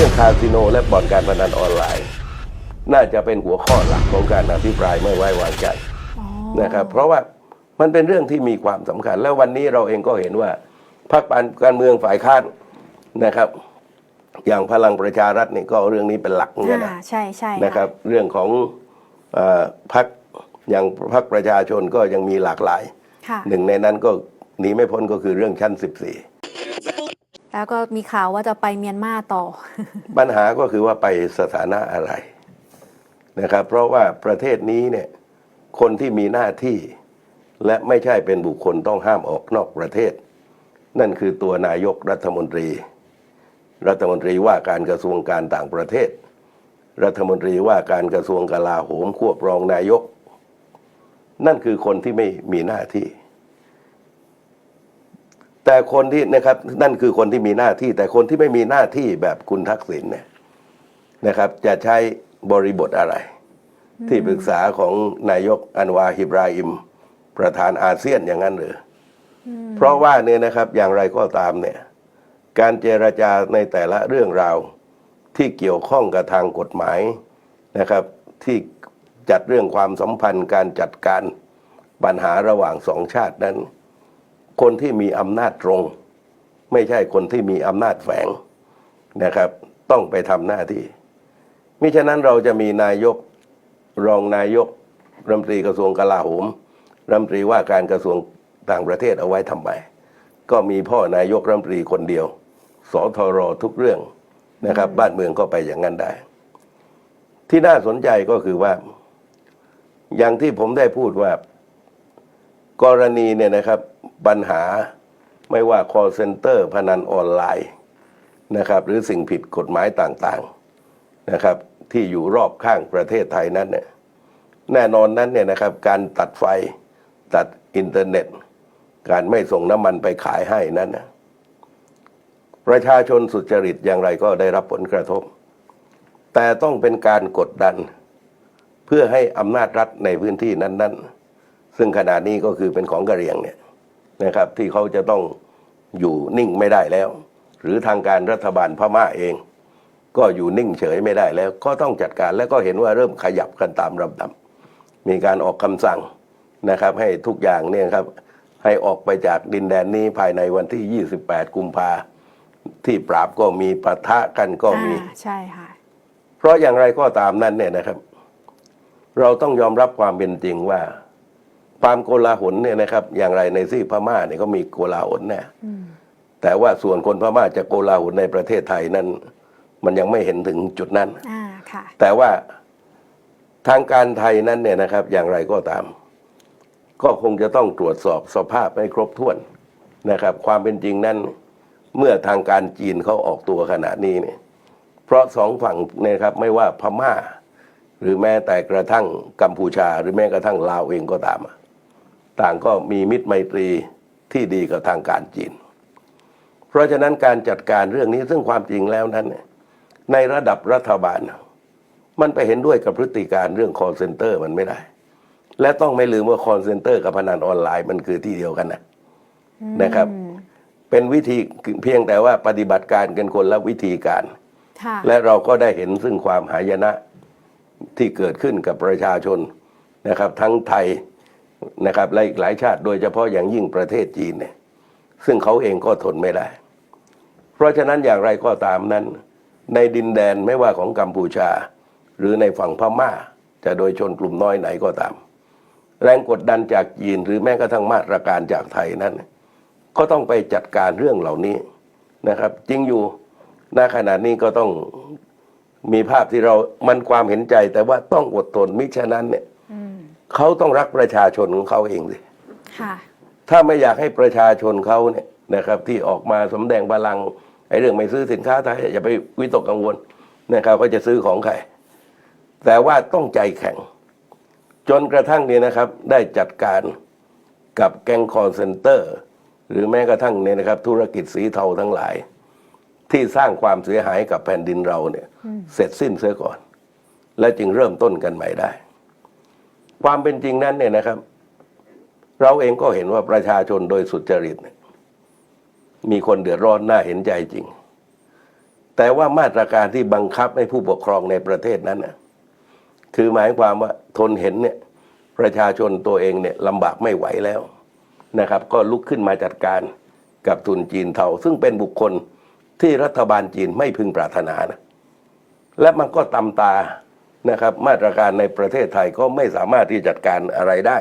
รื่องคาสิโนและบ่อนการพนันออนไลน์ น่าจะเป็นหัวข้อหลักของการอภิปรายไม่ไว้วางใจอ๋อนะครับ เพราะว่ามันเป็นเรื่องที่มีความสำคัญ แล้ววันนี้เราเองก็เห็นว่าพรรคการเมืองฝ่ายค้านนะครับ อย่างพลังประชารัฐนี่ก็เอาเรื่องนี้เป็นหลักเนี่ยอ่านะใช่ใช่นะครับ เรื่องของเออพรรคอย่างพรรคประชาชนก็ยังมีหลากหลายค่ะหนึ่งในนั้นก็หนีไม่พ้นก็คือเรื่องชั้น แล้วก็มีข่าวว่าจะไปเมียนมาต่อ ปัญหาก็คือว่าไปสถานะอะไรนะครับ เพราะว่าประเทศนี้เนี่ยคนที่มีหน้าที่และไม่ใช่เป็นบุคคลต้องห้ามออกนอกประเทศ นั่นคือตัวนายกรัฐมนตรี รัฐมนตรีว่าการกระทรวงการต่างประเทศ รัฐมนตรีว่าการกระทรวงกลาโหมควบรองนายก นั่นคือคนที่ไม่มีหน้าที่ แต่คนที่นะครับนั่นคือคนที่มีหน้าที่ แต่คนที่ไม่มีหน้าที่แบบคุณทักษิณเนี่ยนะครับ จะใช้บริบทอะไร ที่ปรึกษาของนายกอันวาฮิบราฮิม ประธานอาเซียนอย่างนั้นหรือเพราะว่าเนี่ยนะครับอย่างไรก็ตามเนี่ย การเจรจาในแต่ละเรื่องราวที่เกี่ยวข้องกับทางกฎหมายนะครับ ที่จัดเรื่องความสัมพันธ์การจัดการปัญหาระหว่างสองชาตินั้น คนที่มีอำนาจตรง ไม่ใช่คนที่มีอำนาจแฝงนะครับ ต้องไปทำหน้าที่มิฉะนั้นเราจะมีนายกรองนายกรัฐมนตรีกระทรวงกลาโหมรัฐมนตรีว่าการกระทรวงต่างประเทศเอาไว้ทำไมก็มีพ่อนายกรัฐมนตรีคนเดียว สทรทุกเรื่องนะครับ บ้านเมืองก็ไปอย่างนั้นได้ ที่น่าสนใจก็คือว่า อย่างที่ผมได้พูดว่า กรณีเนี่ยนะครับ ปัญหาไม่ว่า call center พนันออนไลน์นะครับ หรือสิ่งผิดกฎหมายต่างๆนะครับ ที่อยู่รอบข้างประเทศไทยนั้นเนี่ยแน่นอนนั้นเนี่ยนะครับ การตัดไฟตัดอินเทอร์เน็ต การไม่ส่งน้ำมันไปขายให้นั้นนะประชาชนสุจริตอย่างไรก็ได้รับผลกระทบ แต่ต้องเป็นการกดดัน เพื่อให้อำนาจรัฐในพื้นที่นั้น ๆ ซึ่งขณะนี้ก็คือเป็นของกระเรียงเนี่ย นะครับที่เขาจะต้องอยู่นิ่งไม่ได้แล้ว หรือทางการรัฐบาลพม่าเอง ก็อยู่นิ่งเฉยไม่ได้แล้ว ก็ต้องจัดการแล้วก็เห็นว่าเริ่มขยับกันตามลำดับมีการออกคำสั่งนะครับ ให้ทุกอย่างเนี่ยครับให้ออกไปจากดินแดนนี้ภายในวันที่ 28 กุมภาที่ปราบก็มีปะทะกันก็มีอ่าใช่ค่ะเพราะอย่างไรก็ตามนั้นเนี่ยนะครับ เราต้องยอมรับความเป็นจริงว่า ความโกลาหลเนี่ยนะครับ อย่างไรในซีกพม่าเนี่ยก็มีโกลาหลแน่แต่ว่าส่วนคนพม่าจะโกลาหลในประเทศไทยนั้น มันยังไม่เห็นถึงจุดนั้นอ่าค่ะแต่ว่าทางการไทยนั้นเนี่ยนะครับ อย่างไรก็ตาม ก็คงจะต้องตรวจสอบสภาพให้ครบถ้วนนะครับ ความเป็นจริงนั้น เมื่อทางการจีนเขาออกตัวขณะนี้เนี่ย เพราะสองฝั่งเนี่ยครับ ไม่ว่าพม่า หรือแม้แต่กระทั่งกัมพูชา หรือแม้กระทั่งลาวเองก็ตามอะ ต่างก็มีมิตรไมตรีที่ดีกับทางการจีน เพราะฉะนั้นการจัดการเรื่องนี้ซึ่งความจริงแล้วนั้นเนี่ยในระดับรัฐบาล มันไปเห็นด้วยกับพฤติการเรื่อง call center มันไม่ได้ และต้องไม่ลืมว่า call center กับพนันออนไลน์มันคือที่เดียวกันนะนะครับ เป็นวิธีเพียงแต่ว่าปฏิบัติการกันคนละวิธีการค่ะและเราก็ได้เห็นซึ่งความหายนะที่เกิดขึ้นกับประชาชนนะครับ ทั้งไทย นะครับและอีกหลายชาติโดยเฉพาะอย่างยิ่งประเทศจีนเนี่ยซึ่งเขาเองก็ทนไม่ได้ เพราะฉะนั้นอย่างไรก็ตามนั้น ในดินแดนไม่ว่าของกัมพูชา หรือในฝั่งพม่า จะโดยชนกลุ่มน้อยไหนก็ตาม แรงกดดันจากจีนหรือแม้กระทั่งมาตรการจากไทยนั้น ก็ต้องไปจัดการเรื่องเหล่านี้นะครับ จริงอยู่ณขณะนี้ก็ต้องมีภาพที่เรามันความเห็นใจแต่ว่าต้องอดทนมิฉะนั้นเนี่ย เขาต้องรักประชาชนของเขาเองสิค่ะ ถ้าไม่อยากให้ประชาชนเขาเนี่ยนะครับที่ออกมาสำแดงพลังไอ้เรื่องไม่ซื้อสินค้าไทยอย่าไปวิตกกังวลนะครับว่าจะซื้อของใครแต่ว่าต้องใจแข็ง จนกระทั่งเนี่ยนะครับได้จัดการกับแก๊งคอร์เซนเตอร์ หรือแม้กระทั่งเนี่ยนะครับ ธุรกิจสีเทาทั้งหลาย ที่สร้างความเสียหายกับแผ่นดินเราเนี่ย เสร็จสิ้นเสียก่อน และจึงเริ่มต้นกันใหม่ได้ ความเป็นจริงนั้นเนี่ยนะครับ เราเองก็เห็นว่าประชาชนโดยสุจริต มีคนเดือดร้อนน่าเห็นใจจริง แต่ว่ามาตรการที่บังคับให้ผู้ปกครองในประเทศนั้นนะคือหมายความว่าทนเห็นเนี่ยประชาชนตัวเองเนี่ยลำบากไม่ไหวแล้วนะครับ ก็ลุกขึ้นมาจัดการกับทุนจีนเทาซึ่งเป็นบุคคลที่รัฐบาลจีนไม่พึงปรารถนานะและมันก็ตำตา นะครับมาตรการในประเทศไทยก็ไม่สามารถที่จัดการอะไรได้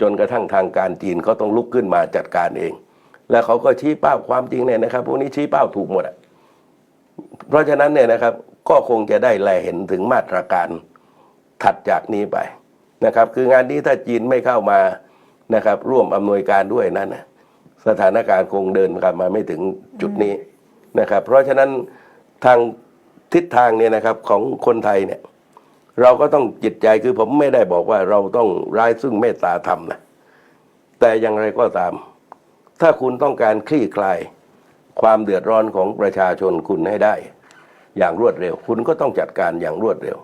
จนกระทั่งทางการจีนเขาต้องลุกขึ้นมาจัดการเอง แล้วเขาก็ชี้เป้าความจริงเนี่ยนะครับพวกนี้ชี้เป้าถูกหมดอะเพราะฉะนั้นเนี่ยนะครับก็คงจะได้แลเห็นถึงมาตรการถัดจากนี้ไปนะครับ คืองานนี้ถ้าจีนไม่เข้ามานะครับ ร่วมอำนวยการด้วยนั้นนะสถานการณ์คงเดินกลับมาไม่ถึงจุดนี้นะครับ เพราะฉะนั้นทางทิศทางเนี่ยนะครับของคนไทยเนี่ย เราก็ต้องจิตใจคือผมไม่ได้บอกว่าเราต้องร้ายซึ่งเมตตาธรรมนะแต่อย่างไรก็ตาม ถ้าคุณต้องการคลี่คลายความเดือดร้อนของประชาชนคุณให้ได้ อย่างรวดเร็ว คุณก็ต้องจัดการอย่างรวดเร็ว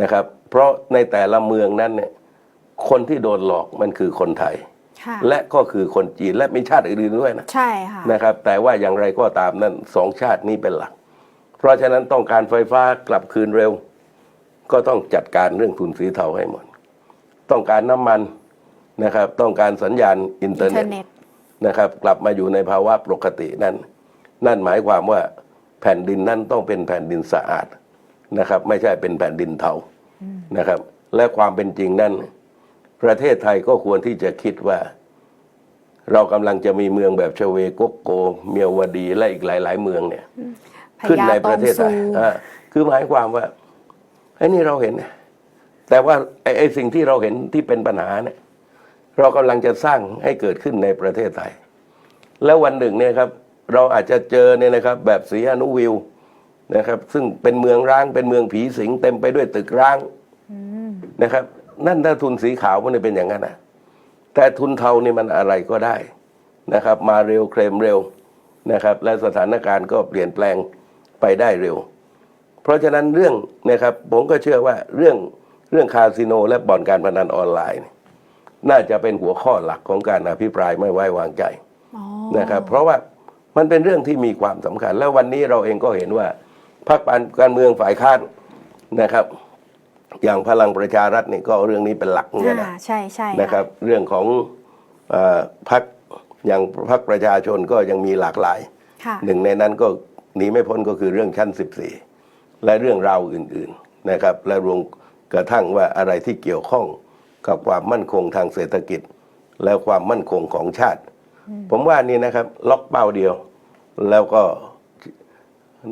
นะครับ เพราะในแต่ละเมืองนั้นเนี่ยคนที่โดนหลอกมันคือคนไทยค่ะและก็คือคนจีนและมีชาติอื่นๆด้วยนะใช่ค่ะนะครับ แต่ว่าอย่างไรก็ตามนั้นสองชาตินี้เป็นหลัก เพราะฉะนั้นต้องการไฟฟ้ากลับคืนเร็ว ก็ต้องจัดการเรื่องทุนสีเทาให้หมด ต้องการน้ำมันนะครับ ต้องการสัญญาณอินเทออิร์นเทเน็อตร์เน็ตนะครับ กลับมาอยู่ในภาวะปกตินั้นนั่นหมายความว่าแผ่นดินนั้นต้องเป็นแผ่นดินสะอาดนะครับ ไม่ใช่เป็นแผ่นดินเทานะครับ และความเป็นจริงนั้นประเทศไทยก็ควรที่จะคิดว่า เรากำลังจะมีเมืองแบบชเวกกโก เมียวดีและอีกหลาย ๆ เมืองเนี่ยพขึ้นญาในตประองเทศไทซูยอ่าคือหมายความว่า ไอ้นี่เราเห็น แต่ว่าไอ้ไอสิ่งที่เราเห็นที่เป็นปัญหาเนี่ย เรากำลังจะสร้างให้เกิดขึ้นในประเทศไทย แล้ววันหนึ่งเนี่ยครับ เราอาจจะเจอเนี่ยนะครับ แบบสีอนุวิวนะครับ ซึ่งเป็นเมืองร้างเป็นเมืองผีสิง เต็มไปด้วยตึกร้างนะครับ นั่นถ้าทุนสีขาวมันจะเป็นอย่างนั้นนะแต่ทุนเทานี่มันอะไรก็ได้นะครับ มาเร็วเคลมเร็วนะครับ และสถานการณ์ก็เปลี่ยนแปลงไปได้เร็ว เพราะฉะนั้นเรื่องนะครับผมก็เชื่อว่าเรื่องเรื่องคาสิโน และบ่อนการพนันออนไลน์เนี่ยน่าจะเป็นหัวข้อหลักของการอภิปรายไม่ไว้วางใจอ๋อนะครับ เพราะว่ามันเป็นเรื่องที่มีความสำคัญ แล้ววันนี้เราเองก็เห็นว่าพรรคการเมืองฝ่ายค้านนะครับ อย่างพลังประชารัฐนี่ก็เอาเรื่องนี้เป็นหลักเนี่ยนะอ่าใช่ใช่นะครับ เรื่องของเออพรรคอย่างพรรคประชาชนก็ยังมีหลากหลายค่ะหนึ่งในนั้นก็หนีไม่พ้นก็คือเรื่องชั้น 14 และเรื่องราวอื่นๆนะครับและรวมกระทั่งว่าอะไรที่เกี่ยวข้องกับความมั่นคงทางเศรษฐกิจ และความมั่นคงของชาติ ผมว่านี่นะครับล็อกเป้าเดียว แล้วก็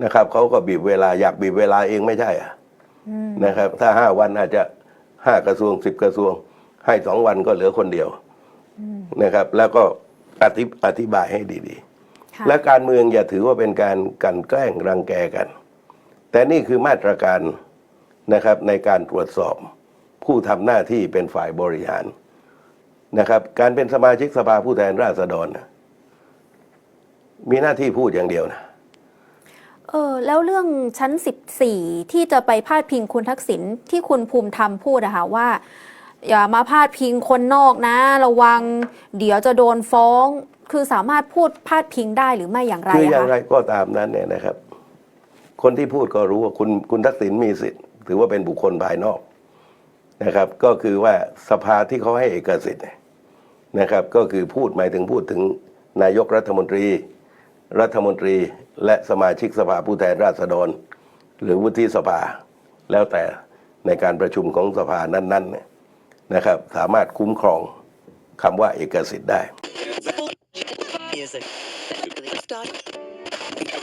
นะครับเขาก็บีบเวลาอยากบีบเวลาเองไม่ใช่อะนะครับ ถ้าห้าวันอาจจะห้ากระทรวงสิบกระทรวง ให้สองวันก็เหลือคนเดียวนะครับ แล้วก็อธิอธิบายให้ดีค่ะๆและการเมืองอย่าถือว่าเป็นการกลันแกล้งรังแกกัน แต่นี่คือมาตรการนะครับในการตรวจสอบ ผู้ทำหน้าที่เป็นฝ่ายบริหารนะครับ การเป็นสมาชิกสภาผู้แทนราษฎรนะมีหน้าที่พูดอย่างเดียวนะเออแล้วเรื่องชั้น 14 ที่จะไปพาดพิงคุณทักษิณที่คุณภูมิธรรมพูดอะค่ะว่า อย่ามาพาดพิงคนนอกนะ ระวัง เดี๋ยวจะโดนฟ้อง คือสามารถพูดพาดพิงได้หรือไม่อย่างไรคืออะอย่างไรคะก็ตามนั้นเนี่ยนะครับ คนที่พูดก็รู้ว่าคุณคุณทักษิณมีสิทธิ์ ถือว่าเป็นบุคคลภายนอกนะครับ ก็คือว่าสภาที่เขาให้เอกสิทธิ์นะครับ ก็คือพูดหมายถึงพูดถึงนายกรัฐมนตรี รัฐมนตรี และสมาชิกสภาผู้แทนราษฎร หรือวุฒิสภา แล้วแต่ในการประชุมของสภานั้นๆเนี่ยนะครับ สามารถคุ้มครองคำว่าเอกสิทธิ์ได้